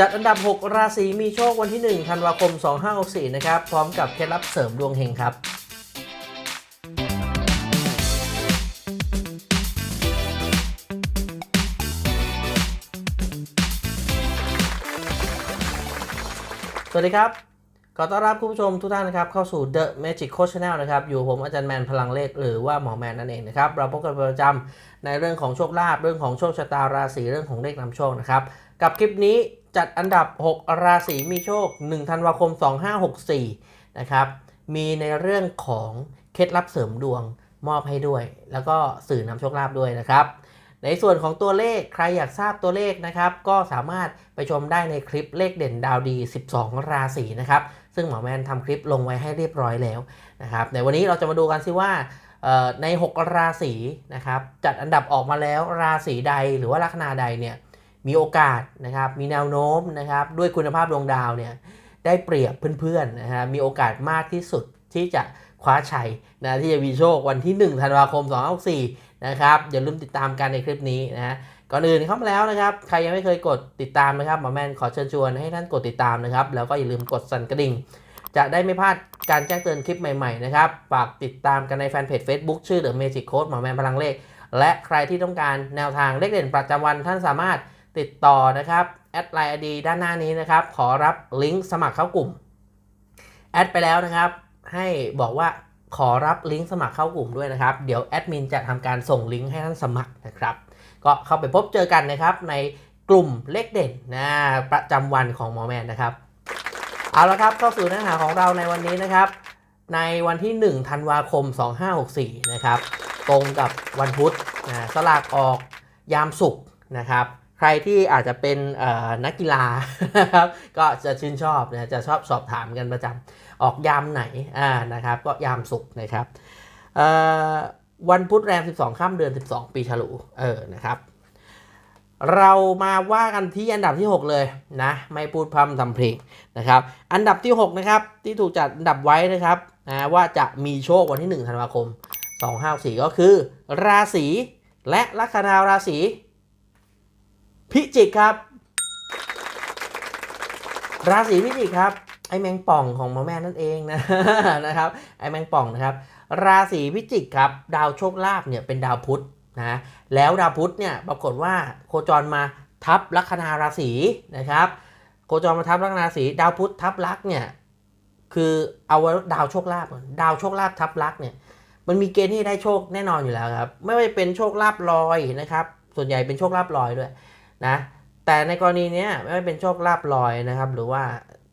จัดอันดับ 6 ราศีมีโชควันที่ 1 ธันวาคม 2564 นะครับ พร้อมกับเคล็ดลับเสริมดวงเฮงครับ สวัสดีครับ ขอต้อนรับคุณผู้ชมทุกท่านนะครับ เข้าสู่ The Magic Coach Channel นะครับ อยู่ผมอาจารย์แมนพลังเลขหรือว่าหมอแมนนั่นเองนะครับ เราพบกันเป็นประจำในเรื่องของโชคลาภเรื่องของโชคชะตาราศีเรื่องของเลขนำโชคนะครับ กับคลิปนี้จัดอันดับ 6 ราศีมีโชค 1 ธันวาคม 2564 นะครับ มีในเรื่องของเคล็ดลับเสริมดวงมอบให้ด้วย แล้วก็สื่อนำโชคลาภด้วยนะครับ ในส่วนของตัวเลขใครอยากทราบตัวเลขนะครับ ก็สามารถไปชมได้ในคลิปเลขเด่นดาวดี 12 ราศีนะครับ ซึ่งหมอแมนทำคลิปลงไว้ให้เรียบร้อยแล้วนะครับในวันนี้เราจะมาดูกันสิว่าใน 6 ราศีนะครับจัดอันดับออกมาแล้วราศีใดหรือว่าลัคนาใดเนี่ย มีโอกาสนะครับมีแนวโน้มนะครับด้วยคุณภาพดวงดาวเนี่ยได้เปรียบเพื่อนๆนะฮะมีโอกาสมากที่สุดที่จะคว้าชัยนะที่จะมีโชควันที่ 1 ธันวาคม 2564 นะครับอย่าลืมติดตามกันในคลิปนี้นะก่อนอื่นเข้ามาแล้วนะครับ ใครยังไม่เคยกดติดตามนะครับหมอแมนขอเชิญชวนให้ท่านกดติดตามนะครับ แล้วก็อย่าลืมกดสั่นกระดิ่ง จะได้ไม่พลาดการแจ้งเตือนคลิปใหม่ๆนะครับฝากติดตามกันในแฟนเพจ Facebook ชื่อ The Magic Code หมอแมนพลังเลข และใครที่ต้องการแนวทางเลขเด่นประจำวันท่านสามารถ ติดต่อนะครับแอดไลน์ไอดีด้านหน้านี้นะครับ ขอรับลิงก์สมัครเข้ากลุ่มแอดไปแล้วนะครับ ให้บอกว่าขอรับลิงก์สมัครเข้ากลุ่มด้วยนะครับ เดี๋ยวแอดมินจะทำการส่งลิงก์ให้ท่านสมัครนะครับ ก็เข้าไปพบเจอกันนะครับในกลุ่มเลขเด่นนะประจำวันของหมอแมนนะครับ เอาละครับเข้าสู่เนื้อหาของเราในวันนี้นะครับ ในวันที่ 1 ธันวาคม 2564 นะครับ ตรงกับวันพุธนะสลากออกยามศุกร์นะครับ ใครที่อาจจะเป็นนักกีฬาครับก็จะชื่นชอบนะจะชอบสอบถามกันประจำออกยามไหนอ่านะครับ ก็ยามศุกนะครับวันพุธแรม 12ค่ำเดือน 12 ปีฉลูเออนะครับเรามาว่ากันที่อันดับที่ 6 เลยนะไม่พูดพร่ำทำเพลงนะครับ อันดับที่ 6 นะครับ ที่ถูกจัดอันดับไว้นะครับนะว่าจะมีโชควันที่1ธันวาคม254ก็คือ ราศีและลัคนาราศี พิจิกครับ ราศีพิจิกครับ ไอแมงป่องของหมอแม่นั่นเองนะนะครับ ไอแมงป่องนะครับ ราศีพิจิกครับ ดาวโชคลาภเนี่ยเป็นดาวพุธนะแล้วดาวพุธเนี่ยปรากฏว่าโคจรมาทับลัคนาราศีนะครับโคจรมาทับลัคนาราศีดาวพุธทับลักเนี่ยคือเอาดาวโชคลาภดาวโชคลาภทับลักเนี่ยมันมีเกณฑ์ที่ได้โชคแน่นอนอยู่แล้วครับ ไม่ว่าจะเป็นโชคลาภลอยนะครับ ส่วนใหญ่เป็นโชคลาภลอยด้วย นะแต่ในกรณีนี้ไม่ว่าเป็นโชคลาภลอยนะครับ หรือว่า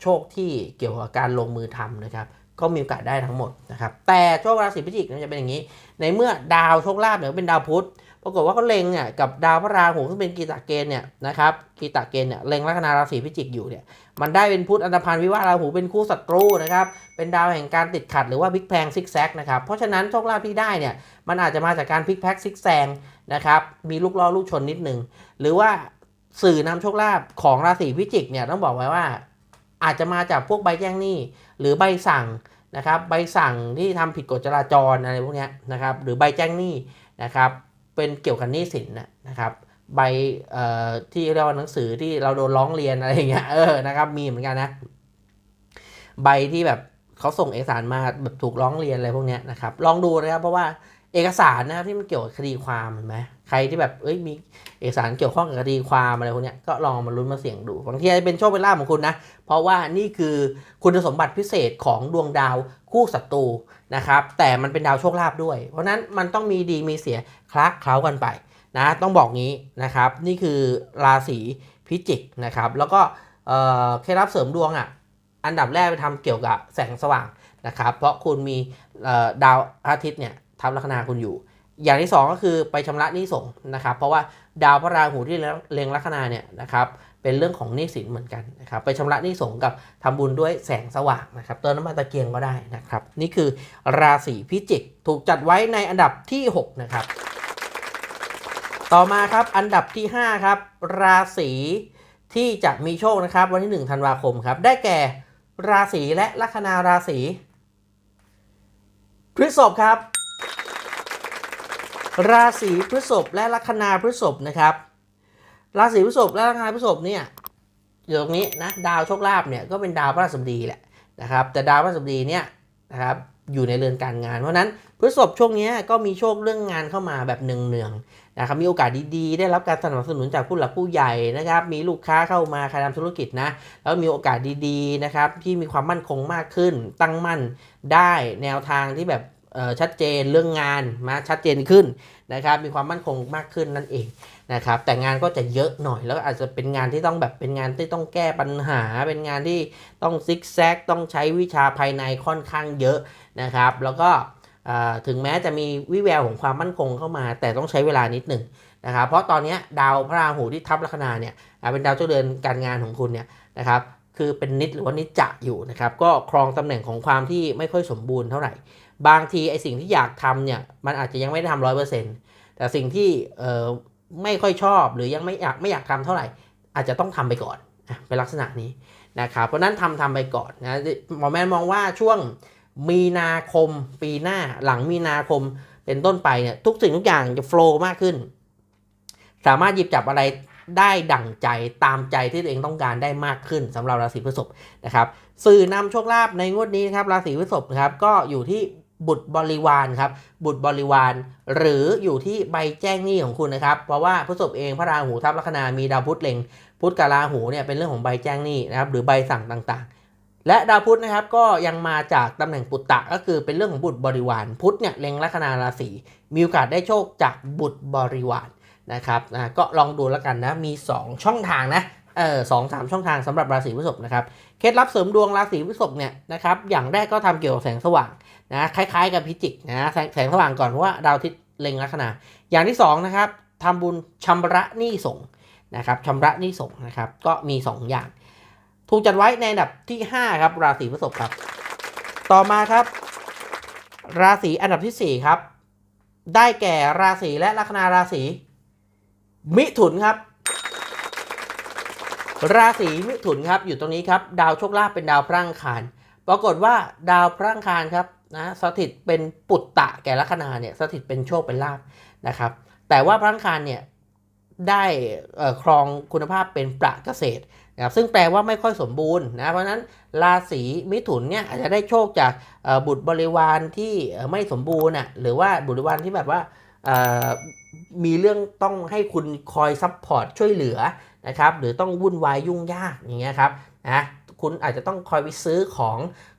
โชคที่เกี่ยวกับการลงมือทำนะครับ ก็มีโอกาสได้ทั้งหมดนะครับ แต่โชคราศีพิจิกจะเป็นอย่างนี้ ในเมื่อดาวโชคลาภเนี่ยเป็นดาวพุธ ปรากฏว่าเขาเล็งเนี่ยกับดาวพระราหูซึ่งเป็นกีตาเกณฑ์เนี่ยนะครับกีตาเกณฑ์เนี่ยเล็งลัคนาราศีพิจิกอยู่เนี่ยมันได้เป็นพุทธอันธพันธ์วิวาราหูเป็นคู่ศัตรูนะครับเป็นดาวแห่งการติดขัดหรือว่าพลิกแพลงซิกแซกนะครับเพราะฉะนั้นโชคลาภที่ได้เนี่ยมันอาจจะมาจากการพลิกแพลงซิกแซงนะครับมีลูกล้อลูกชนนิดหนึ่งหรือว่าสื่อนำโชคลาภของราศีพิจิกเนี่ยต้องบอกไว้ว่าอาจจะมาจากพวกใบแจ้งหนี้หรือใบสั่งนะครับใบสั่งที่ทำผิดกฎจราจรอะไรพวกนี้นะครับหรือใบแจ้งหนี้นะครับ เป็นเกี่ยวกับหนี้สินนะครับใบที่เรียกว่าหนังสือที่เราโดนร้องเรียนอะไรอย่างเงี้ยเออนะครับมีเหมือนกันนะ ใบที่แบบเขาส่งเอกสารมาแบบถูกร้องเรียนอะไรพวกเนี้ยนะครับ ลองดูนะครับเพราะว่า เอกสารนะครับที่มันเกี่ยวกับคดีความเห็นไหมใครที่แบบเอ้ยมีเอกสารเกี่ยวข้องกับคดีความอะไรพวกเนี้ยก็ลองมาลุ้นมาเสี่ยงดูบางทีอาจจะเป็นโชคเป็นลาภของคุณนะ เพราะว่านี่คือคุณสมบัติพิเศษของดวงดาวคู่ศัตรูนะครับแต่มันเป็นดาวโชคลาภด้วย เพราะนั้นมันต้องมีดีมีเสียคลักเคล้ากันไปนะต้องบอกงี้นะครับ นี่คือราศีพิจิกนะครับ แล้วก็เอ่อเคล็ดลับเสริมดวงอะอันดับแรกไปทำเกี่ยวกับแสงสว่างนะครับ เพราะคุณมีดาวอาทิตย์เนี่ย ทับลัคนาคุณอยู่ อย่างที่สองก็คือไปชำระหนี้สงฆ์นะครับ เพราะว่าดาวพระราหูที่เล็งลัคนาเนี่ยนะครับเป็นเรื่องของหนี้สินเหมือนกันนะครับไปชำระหนี้สงฆ์กับทำบุญด้วยแสงสว่างนะครับเติมน้ำมันตะเกียงก็ได้นะครับ นี่คือราศีพิจิกถูกจัดไว้ในอันดับที่6นะครับต่อมาครับอันดับที่ 5 ครับ ราศีที่จะมีโชคนะครับ วันที่ 1 ธันวาคมครับ ได้แก่ราศีและลัคนาราศีพฤษภครับ ราศีพฤษภและลัคนาพฤษภนะครับ ราศีพฤษภและลัคนาพฤษภเนี่ยอยู่ตรงนี้นะดาวโชคลาภเนี่ยก็เป็นดาวพระราชบดีแหละนะครับแต่ดาวพระราชบดีเนี่ยนะครับอยู่ในเรือนการงาน เพราะฉะนั้นพฤษภช่วงนี้ก็มีโชคเรื่องงานเข้ามาแบบเนืองๆนะครับมีโอกาสดีๆ ได้รับการสนับสนุนจากผู้หลักผู้ใหญ่นะครับ มีลูกค้าเข้ามาใครทำธุรกิจนะแล้วมีโอกาสดีๆนะครับที่มีความมั่นคงมากขึ้นตั้งมั่นได้แนวทางที่แบบ ชัดเจนเรื่องงานมาชัดเจนขึ้นนะครับ มีความมั่นคงมากขึ้นนั่นเองนะครับ แต่งานก็จะเยอะหน่อยแล้วอาจจะเป็นงานที่ต้องแบบเป็นงานที่ต้องแก้ปัญหา เป็นงานที่ต้องซิกแซกต้องใช้วิชาภายในค่อนข้างเยอะนะครับ แล้วก็ถึงแม้จะมีวิแววของความมั่นคงเข้ามา แต่ต้องใช้เวลานิดหนึ่งนะครับ เพราะตอนนี้ดาวพระราหูที่ทับลัคนาเนี่ยเป็นดาวเจ้าเดือนการงานของคุณเนี่ยนะครับคือเป็นนิดหรือว่านิจจะอยู่นะครับ ก็ครองตำแหน่งของความที่ไม่ค่อยสมบูรณ์เท่าไหร่ บางทีไอสิ่งที่อยากทำเนี่ยมันอาจจะยังไม่ได้ทำร้อยเปอร์เซ็นต์แต่สิ่งที่เอ่อไม่ค่อยชอบหรือยังไม่อยากไม่อยากทำเท่าไหร่ อาจจะต้องทำไปก่อนเป็นลักษณะนี้นะครับเพราะนั้นทำทำไปก่อนนะหมอแมนมองว่าช่วงมีนาคมปีหน้าหลังมีนาคมเป็นต้นไปเนี่ยทุกสิ่งทุกอย่างจะโฟล์มากขึ้น สามารถหยิบจับอะไรได้ดั่งใจตามใจที่ตัวเองต้องการได้มากขึ้นสำหรับราศีพฤษภนะครับ สื่อนำโชคลาภในงวดนี้นครับราศีพฤษภนะครับก็อยู่ที่ บุตรบริวารครับบุตรบริวาร หรืออยู่ที่ใบแจ้งหนี้ของคุณนะครับ เพราะว่าพฤษภเองพระราหูทับลัคนามีดาวพุธเล็ง พุธกับราหูเนี่ยเป็นเรื่องของใบแจ้งหนี้นะครับหรือใบสั่งต่างๆ และดาวพุธนะครับก็ยังมาจากตำแหน่งปุตตะก็คือเป็นเรื่องของบุตรบริวาร พุธเนี่ยเล็งลัคนาราศีมีโอกาสได้โชคจากบุตรบริวารนะครับนะก็ลองดูแล้วกันนะมี 2 ช่องทางนะเออสองสามช่องทางสำหรับราศีพฤษภนะครับ เคล็ดลับเสริมดวงราศีพฤษภเนี่ยนะครับอย่างแรกก็ทำเกี่ยวกับแสงสว่างนะคล้ายๆกับพิจิกนะแสงแสงสว่างก่อนเพราะว่าดาวทิตย์เล็งลัคนาอย่างที่สองนะครับทำบุญชำระหนี้สงนะครับชำระหนี้สงนะครับก็มี 2 อย่าง ถูกจัดไว้ในอันดับที่ 5 ครับ ราศีพฤษภครับ ต่อมาครับ ราศีอันดับทีสี่4 ครับ ได้แก่ราศีและลัคนาราศีมิถุนครับ ราศีมิถุนครับอยู่ตรงนี้ครับ ดาวโชคลาภเป็นดาวพระอังคาร ปรากฏว่าดาวพระอังคารครับนะสถิตเป็นปุตตะแก่ลัคนาเนี่ยสถิตเป็นโชคเป็นลาภนะครับ แต่ว่าพระอังคารเนี่ยได้ครองคุณภาพเป็นประเกษตรนะครับซึ่งแปลว่าไม่ค่อยสมบูรณ์นะเพราะนั้นราศีมิถุนเนี่ยอาจจะได้โชคจากบุตรบริวารที่ไม่สมบูรณ์อะหรือว่าบุตรบริวารที่แบบว่ามีเรื่องต้องให้คุณคอยซัพพอร์ตช่วยเหลือ นะครับหรือต้องวุ่นวายยุ่งยากอย่างเงี้ยครับนะคุณอาจจะต้องคอยไปซื้อของ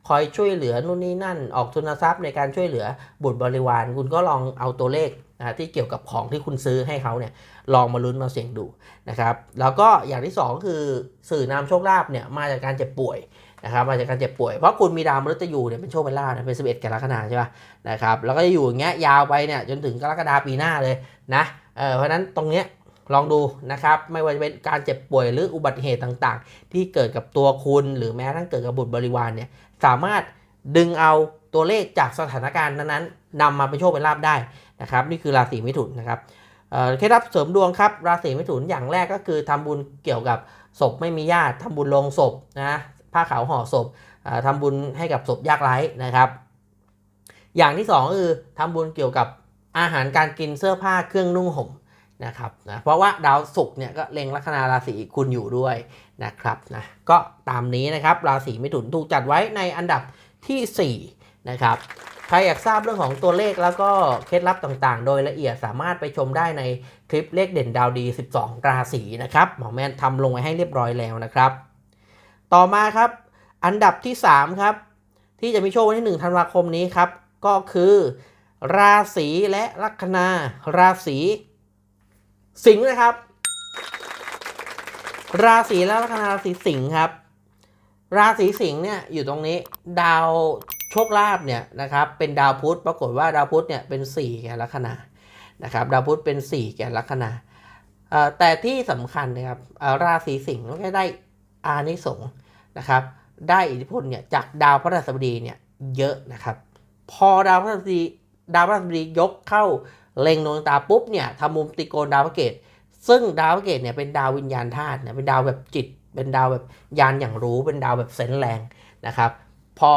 คอยช่วยเหลือนู่นนี่นั่น ออกทุนทรัพย์ในการช่วยเหลือบุตรบริวาร คุณก็ลองเอาตัวเลขนะที่เกี่ยวกับของที่คุณซื้อให้เขาเนี่ยลองมาลุ้นมาเสี่ยงดูนะครับแล้วก็อย่างที่สองคือสื่อนำโชคลาภเนี่ยมาจากการเจ็บป่วยนะครับมาจากการเจ็บป่วยเพราะคุณมีดาวมฤตยูเนี่ยเป็นโชคเป็นลาภนะเป็น 11แก่ลัคนาใช่ป่ะนะครับแล้วก็จะอยู่อย่างเงี้ยยาวไปเนี่ยจนถึงกรกฎาปีหน้าเลยนะเเพราะนั้นตรงเนี้ย ลองดูนะครับ ไม่ว่าจะเป็นการเจ็บป่วยหรืออุบัติเหตุต่างๆ ที่เกิดกับตัวคุณหรือแม้กระทั่งเกิดกับบุตรบริวารเนี่ยสามารถดึงเอาตัวเลขจากสถานการณ์นั้นๆนำมาเป็นโชคเป็นลาภได้นะครับ นี่คือราศีมิถุนนะครับเคล็ดลับเสริมดวงครับ ราศีมิถุนอย่างแรกก็คือทำบุญเกี่ยวกับศพไม่มีญาติทำบุญลงศพนะผ้าขาวห่อศพเอ่อทำบุญให้กับศพยากไร้นะครับ อย่างที่สองก็คือทำบุญเกี่ยวกับอาหารการกินเสื้อผ้าเครื่องนุ่งห่ม นะครับนะเพราะว่าดาวศุกร์เนี่ยก็เล็งลัคนาราศีคุณอยู่ด้วยนะครับนะก็ตามนี้นะครับราศีมิถุนถูกจัดไว้ในอันดับทีสี่ 4 นะครับใครอยากทราบเรื่องของตัวเลขแล้วก็เคล็ดลับต่างๆ โดยละเอียดสามารถไปชมได้ในคลิปเลขเด่นดาวดี 12 ราศีนะครับหมอแมนทำลงไว้ให้เรียบร้อยแล้วนะครับ ต่อมาครับ อันดับที่ 3 ครับ ที่จะมีโชควันที่ 1 ธันวาคมนี้ครับ ก็คือ ราศีและลัคนา ราศี สิงห์นะครับ ราศีและลัคนาราศีสิงห์ครับ ราศีสิงห์เนี่ยอยู่ตรงนี้ดาวโชคลาภเนี่ยนะครับ เป็นดาวพุธปรากฏว่าดาวพุธเนี่ยเป็น 4 แก่ลัคนานะครับดาวพุธเป็น 4 แก่ลัคนาแต่ที่สำคัญนะครับราศีสิงห์ก็ได้อานิสงส์นะครับ ได้อิทธิพลเนี่ยจากดาวพฤหัสบดีเนี่ยเยอะนะครับ พอดาวพฤหัสบดีดาวพฤหัสบดียกเข้า เล็งดวงตาปุ๊บเนี่ยทำมุมตรีโกณดาวพระเกตซึ่งดาวพระเกตเนี่ยเป็นดาววิญญาณธาตุเนี่ยเป็นดาวแบบจิต เป็นดาวแบบยานอย่างรู้ เป็นดาวแบบเซนแรงนะครับ พอ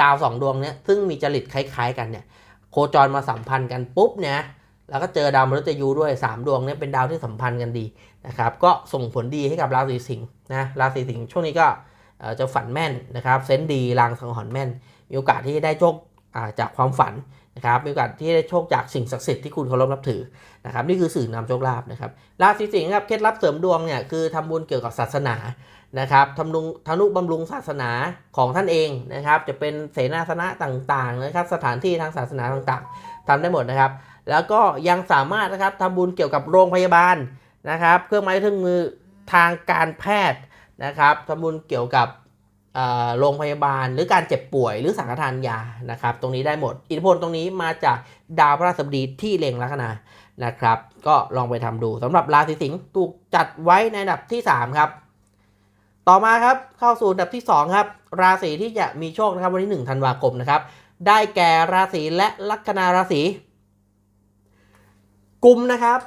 ดาวสองดวงเนี่ยซึ่งมีจริตคล้ายๆ กันเนี่ยโคจรมาสัมพันธ์กันปุ๊บเนี่ยแล้วก็เจอดาวมฤตยูด้วย 3 ดวงเนี่ยเป็นดาวที่สัมพันธ์กันดีนะครับก็ส่งผลดีให้กับราศีสิงห์นะราศีสิงห์ช่วงนี้ก็จะฝันแม่นนะครับเซนดีลางสังหรณ์แม่น มีโอกาสที่ได้โชคจากความฝัน นะครับมีโอกาสที่ได้โชคจากสิ่งศักดิ์สิทธิ์ที่คุณเคารพนับถือนะครับนี่คือสื่อนำโชคลาภนะครับราศีสิงห์ครับเคล็ดลับเสริมดวงเนี่ยคือทำบุญเกี่ยวกับศาสนานะครับทำนุทนุบำรุงศาสนาของท่านเองนะครับจะเป็นเสนาสนะต่างๆนะครับสถานที่ทางศาสนาต่างๆทำได้หมดนะครับ แล้วก็ยังสามารถนะครับทำบุญเกี่ยวกับโรงพยาบาลนะครับ เครื่องไม้เครื่องมือทางการแพทย์นะครับทำบุญเกี่ยวกับ โรงพยาบาลหรือการเจ็บป่วยหรือสังฆทานยานะครับ ตรงนี้ได้หมด อิทธิพลตรงนี้มาจากดาวพระราชบดีที่เล็งลัคนานะครับ ก็ลองไปทำดูสำหรับราศีสิงห์ถูกจัดไว้ในอันดับที่ 3 ครับ ต่อมาครับเข้าสู่อันดับที่ 2 ครับ ราศีที่จะมีโชคนะครับวันที่1ธันวาคมนะครับ ได้แก่ราศีและลัคนาราศีกุมนะครับ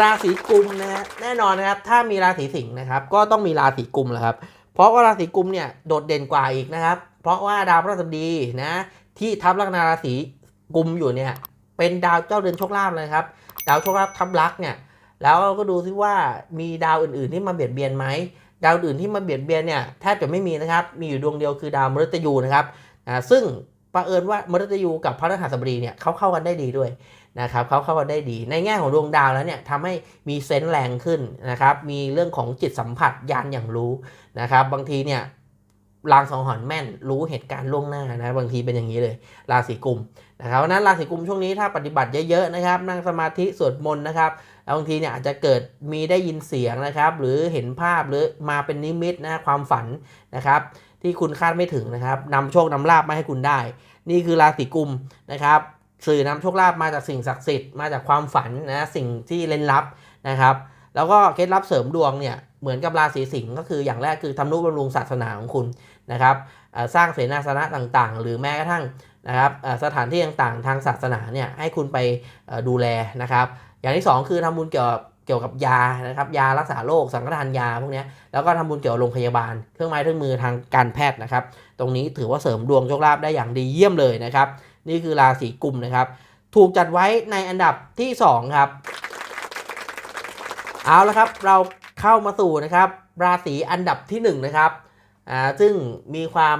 ราศีกุมนะฮะแน่นอนนะครับ ถ้ามีราศีสิงห์นะครับ ก็ต้องมีราศีกุมแหละครับ เพราะว่าราศีกุมเนี่ยโดดเด่นกว่าอีกนะครับ เพราะว่าดาวพฤหัสบดีนะที่ทับลัคนาราศีกุมอยู่เนี่ยเป็นดาวเจ้าเรือนโชคลาภเลยครับ ดาวโชคลาภทับลักษณ์เนี่ยแล้วก็ดูซิว่ามีดาวอื่นๆที่มาเบียดเบียนไหมดาวอื่นที่มาเบียดเบียนเนี่ยแทบจะไม่มีนะครับ มีอยู่ดวงเดียวคือดาวมฤตยูนะครับอ่าซึ่ง ประเอิญว่ามฤตยูกับพระฤหัสบดีเนี่ยเขาเข้ากันได้ดีด้วยนะครับเขาเข้ากันได้ดี ในแง่ของดวงดาวแล้วเนี่ยทำให้มีเซนส์แรงขึ้นนะครับ มีเรื่องของจิตสัมผัสยานอย่างรู้นะครับ บางทีเนี่ยลางสังหรณ์แม่นรู้เหตุการณ์ล่วงหน้านะบางทีเป็นอย่างนี้เลย ราศีกุมนะครับนั้นราศีกุมช่วงนี้ถ้าปฏิบัติเยอะๆนะครับ นั่งสมาธิสวดมนต์นะครับแล้วบางทีเนี่ยอาจจะเกิดมีได้ยินเสียงนะครับ หรือเห็นภาพหรือมาเป็นนิมิตนะความฝันนะครับ ที่คุณคาดไม่ถึงนะครับนำโชคนำลาบมาให้คุณได้ นี่คือราศีกุมนะครับสื่อนำโชคลาภมาจากสิ่งศักดิ์สิทธิ์มาจากความฝันนะสิ่งที่เล่นลับนะครับ แล้วก็เคล็ดลับเสริมดวงเนี่ยเหมือนกับราศีสิงห์ก็คืออย่างแรกคือทำนุบำรุงศาสนาของคุณนะครับเอ่อสร้างเสนาสนะต่างๆ หรือแม้กระทั่งนะครับสถานที่ต่างๆ ทางศาสนาเนี่ยให้คุณไปดูแลนะครับ อย่างที่ 2 คือทำบุญเกี่ยวกับ เกี่ยวกับยานะครับยารักษาโรคสังฆทานยาพวกนี้แล้วก็ทำบุญเกี่ยวกับโรงพยาบาล เครื่องไม้เครื่องมือทางการแพทย์นะครับ ตรงนี้ถือว่าเสริมดวงโชคลาภได้อย่างดีเยี่ยมเลยนะครับ นี่คือราศีกุมนะครับ ถูกจัดไว้ในอันดับที่2ครับเอาละครับเราเข้ามาสู่นะครับ ราศีอันดับที่1นะครับอ่าซึ่งมีความ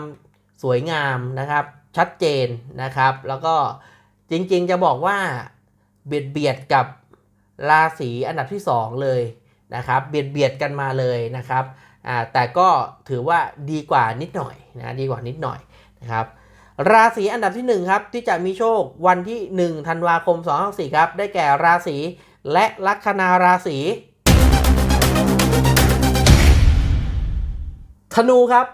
สวยงามนะครับ ชัดเจนนะครับ แล้วก็จริงๆจะบอกว่าเบียดเบียดกับ ราศีอันดับที่ 2 เลยนะครับเบียดเบียดกันมาเลยนะครับแต่ก็ถือว่าดีกว่านิดหน่อยนะดีกว่านิดหน่อยนะครับราศีอันดับที่ 1 ครับ ที่จะมีโชควันที่ 1 ธันวาคม254ครับ ได้แก่ราศีและลัคนาราศีธนูครับ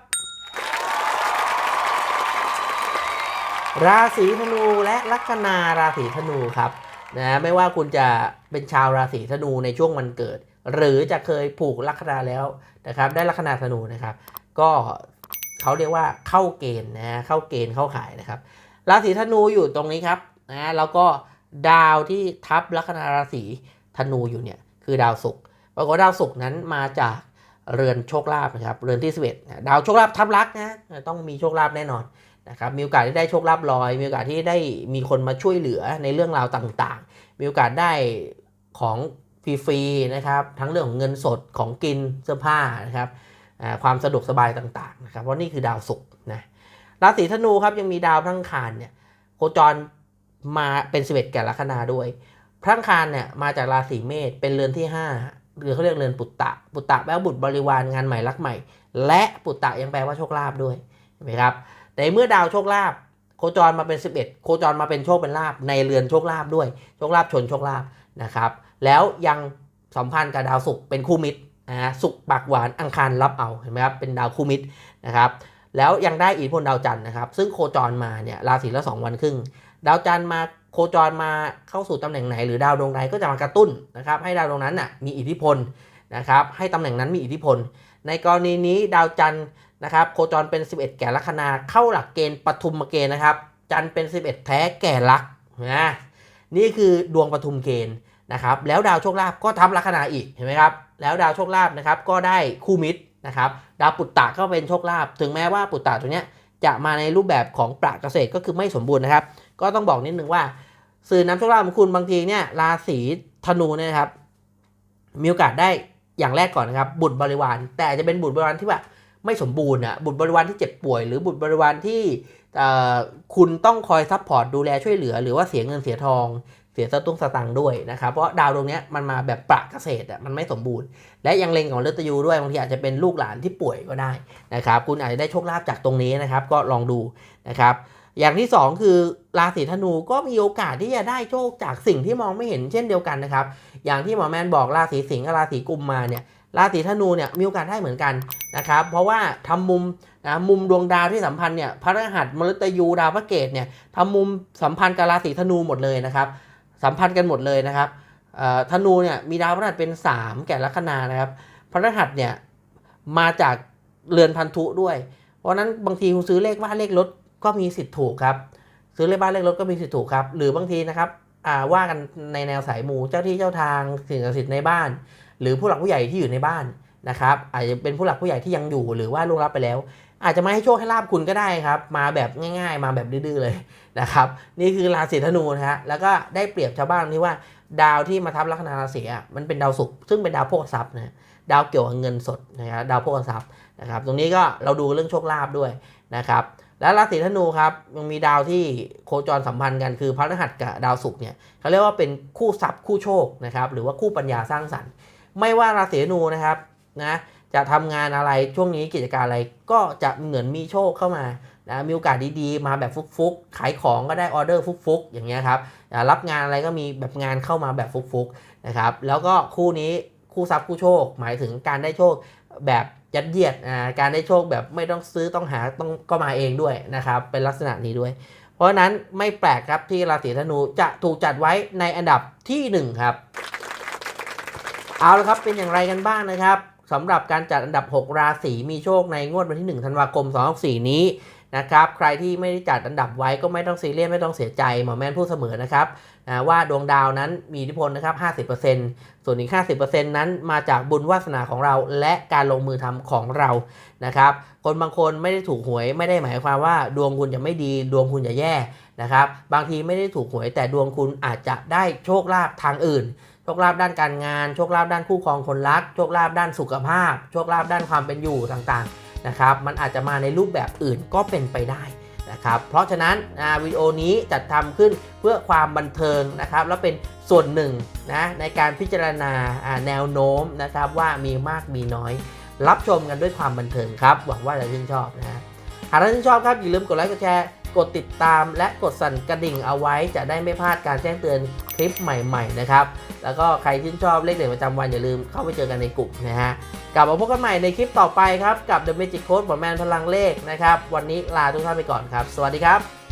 ราศีธนูและลัคนาราศีธนูครับ นะไม่ว่าคุณจะเป็นชาวราศีธนูในช่วงวันเกิด หรือจะเคยผูกลัคนาแล้วนะครับ ได้ลัคนาธนูนะครับ ก็เขาเรียกว่าเข้าเกณฑ์นะเข้าเกณฑ์เข้าขายนะครับ ราศีธนูอยู่ตรงนี้ครับนะแล้วก็ดาวที่ทับลัคนาราศีธนูอยู่เนี่ยคือดาวศุกร์ปรากฏว่าดาวศุกร์นั้นมาจากเรือนโชคลาภนะครับ เรือนที่11นะดาวโชคลาภทับลักนะต้องมีโชคลาภแน่นอน นะครับมีโอกาสที่ได้โชคลาภลอย มีโอกาสที่ได้มีคนมาช่วยเหลือในเรื่องราวต่างๆ มีโอกาสได้ของฟรีๆนะครับทั้งเรื่องของเงินสดของกินเสื้อผ้านะครับความสะดวกสบายต่างๆนะครับเพราะนี่คือดาวศุกร์นะราศีธนูครับยังมีดาวพระังคารเนี่ยโคจรมาเป็นสิบเอ็ดแก่ลัคนาด้วยพระังคารเนี่ยมาจากราศีเมษเป็นเรือนที่5หรือเขาเรียกเรือนปุตตะ ปุตตะแปลว่าบุตรบริวารงานใหม่รักใหม่ และปุตตะยังแปลว่าโชคลาภด้วยเห็นไหมครับ แต่เมื่อดาวโชคลาภโคจรมาเป็น 11 โคจรมาเป็นโชคเป็นลาภในเรือนโชคลาภด้วย โชคลาภชนโชคลาภนะครับ แล้วยังสัมพันธ์กับดาวศุกร์เป็นคู่มิตรนะศุกร์ปากหวานอังคารรับเอาเห็นไหมครับเป็นดาวคู่มิตรนะครับแล้วยังได้อิทธิพลดาวจันทร์นะครับ ซึ่งโคจรมาเนี่ยราศีละสองวันครึ่ง ดาวจันทร์มาโคจรมาเข้าสู่ตำแหน่งไหน หรือดาวดวงใดก็จะมากระตุ้นนะครับให้ดาวดวงนั้นน่ะมีอิทธิพลนะครับให้ตำแหน่งนั้นมีอิทธิพล ในกรณีนี้ดาวจันทร์ นะครับโคจรเป็น 11 แก่ลัคนาเข้าหลักเกณฑ์ปฐุมเกณฑ์นะครับ จันเป็น 11 แท้แก่ลักนะนี่คือดวงปฐุมเกณฑ์นะครับ แล้วดาวโชคลาภก็ทับลัคนาอีกเห็นไหมครับ แล้วดาวโชคลาภนะครับก็ได้คู่มิตรนะครับ ดาวปุตตะก็เป็นโชคลาภถึงแม้ว่าปุตตะตัวเนี้ยจะมาในรูปแบบของปราเกษตรก็คือไม่สมบูรณ์นะครับ ก็ต้องบอกนิดนึงว่า สื่อน้ำโชคลาภของคุณบางทีเนี่ยราศีธนูเนี่ยนะครับ มีโอกาสได้อย่างแรกก่อนนะครับ บุตรบริวาร แต่จะเป็นบุตรบริวารที่แบบ ไม่สมบูรณ์อะบุตรบริวารที่เจ็บป่วย หรือบุตรบริวารที่คุณต้องคอยซัพพอร์ตดูแลช่วยเหลือ หรือว่าเสียเงินเสียทองเสียสตุ้งสตังค์ด้วยนะครับ เพราะดาวดวงนี้มันมาแบบประเกษตรอะมันไม่สมบูรณ์ และยังเล็งของเลือดตยูด้วยบางทีอาจจะเป็นลูกหลานที่ป่วยก็ได้นะครับคุณอาจจะได้โชคลาภจากตรงนี้นะครับ ก็ลองดูนะครับ อย่างที่ 2 คือราศีธนูก็มีโอกาสที่จะได้โชคจากสิ่งที่มองไม่เห็นเช่นเดียวกันนะครับ อย่างที่หมอแมนบอกราศีสิงห์ราศีกุมมาเนี่ย ราศีธนูเนี่ยมีโอกาสได้เหมือนกันนะครับเพราะว่าทำมุมนะมุมดวงดาวที่สัมพันธ์เนี่ยพระรหัสมฤตยูดาวพระเกตเนี่ยทำมุมสัมพันธ์กับราศีธนูหมดเลยนะครับสัมพันธ์กันหมดเลยนะครับธนูเนี่ยมีดาวพฤหัสเป็น 3 แก่ลัคนานะครับพระรหัสเนี่ยมาจากเรือนพันธุด้วย เพราะนั้นบางทีคุณซื้อเลขบ้านเลขรถก็มีสิทธิ์ถูกครับซื้อเลขบ้านเลขรถก็มีสิทธิ์ถูกครับหรือบางทีนะครับว่ากันในแนวสายหมูเจ้าที่เจ้าทางสิ่งศักดิ์สิทธิ์ในบ้าน หรือผู้หลักผู้ใหญ่ที่อยู่ในบ้านนะครับอาจจะเป็นผู้หลักผู้ใหญ่ที่ยังอยู่หรือว่าล่วงลับไปแล้ว อาจจะมาให้โชคให้ลาบคุณก็ได้ครับ มาแบบง่าย ๆ มาแบบดื้อๆเลยนะครับนี่คือราศีธนูนะฮะแล้วก็ได้เปรียบชาวบ้านที่ว่า ดาวที่มาทับลัคนาราศีอะมันเป็นดาวศุกร์ซึ่งเป็นดาวโภคทรัพย์นะดาวเกี่ยวกับเงินสดนะครับดาวโภคทรัพย์นะครับตรงนี้ก็เราดูเรื่องโชคลาภด้วยนะครับแล้วราศีธนูครับยังมีดาวที่โคจรสัมพันธ์กันคือพระรหัสกับดาวศุกร์เนี่ยเขาเรียกว่าเป็นคู่ทรัพย์คู่โชคนะครับหรือว่าคู่ปัญญาสร้างสรรค์ ไม่ว่าราศีธนูนะครับนะจะทำงานอะไรช่วงนี้กิจการอะไรก็จะเหมือนมีโชคเข้ามานะมีโอกาสดีๆ มาแบบฟุกๆ ขายของก็ได้ออเดอร์ฟุกๆ อย่างเงี้ยครับรับงานอะไรก็มีแบบงานเข้ามาแบบฟุกๆนะครับแล้วก็คู่นี้คู่ทรัพย์คู่โชค หมายถึงการได้โชคแบบยัดเยียดอ่าการได้โชคแบบไม่ต้องซื้อต้องหาต้องก็มาเองด้วยนะครับเป็นลักษณะนี้ด้วย เพราะนั้นไม่แปลกครับที่ราศีธนูจะถูกจัดไว้ในอันดับทีหนึ่1 ครับ เอาละครับเป็นอย่างไรกันบ้างนะครับสำหรับการจัดอันดับ 6 ราศีมีโชคในงวดวันที่ 1 ธันวาคม2024นี้นะครับใครที่ไม่ได้จัดอันดับไว้ก็ไม่ต้องซีเรียสไม่ต้องเสียใจหมอแม่นพูดเสมอนะครับว่าดวงดาวนั้นมีอิทธิพลนะครับ 50%ส่วนอีก 50%นั้นมาจากบุญวาสนาของเรา และการลงมือทำของเรานะครับ คนบางคนไม่ได้ถูกหวยไม่ได้หมายความว่า ดวงคุณจะไม่ดีดวงคุณจะแย่นะครับ บางทีไม่ได้ถูกหวยแต่ดวงคุณอาจจะได้โชคลาภทางอื่น โชคลาภด้านการงาน โชคลาภด้านคู่ครองคนรัก โชคลาภด้านสุขภาพ โชคลาภด้านความเป็นอยู่ต่างๆนะครับ มันอาจจะมาในรูปแบบอื่นก็เป็นไปได้นะครับ เพราะฉะนั้นวิดีโอนี้จัดทำขึ้นเพื่อความบันเทิงนะครับ แล้วเป็นส่วนหนึ่งนะในการพิจารณาแนวโน้มนะครับว่ามีมากมีน้อย รับชมกันด้วยความบันเทิงครับ หวังว่าจะชื่นชอบนะหากท่านชื่นชอบครับอย่าลืมกดไลค์กดแชร์ กดติดตามและกดสั่นกระดิ่งเอาไว้จะได้ไม่พลาดการแจ้งเตือนคลิปใหม่ ๆ นะครับ แล้วก็ใครที่ชอบเลขเด็ดประจำวันอย่าลืมเข้าไปเจอกันในกลุ่มนะฮะกลับมาพบกันใหม่ในคลิปต่อไปครับ กับ The Magic Code ขอแมนพลังเลขนะครับ วันนี้ลาทุกท่านไปก่อนครับ สวัสดีครับ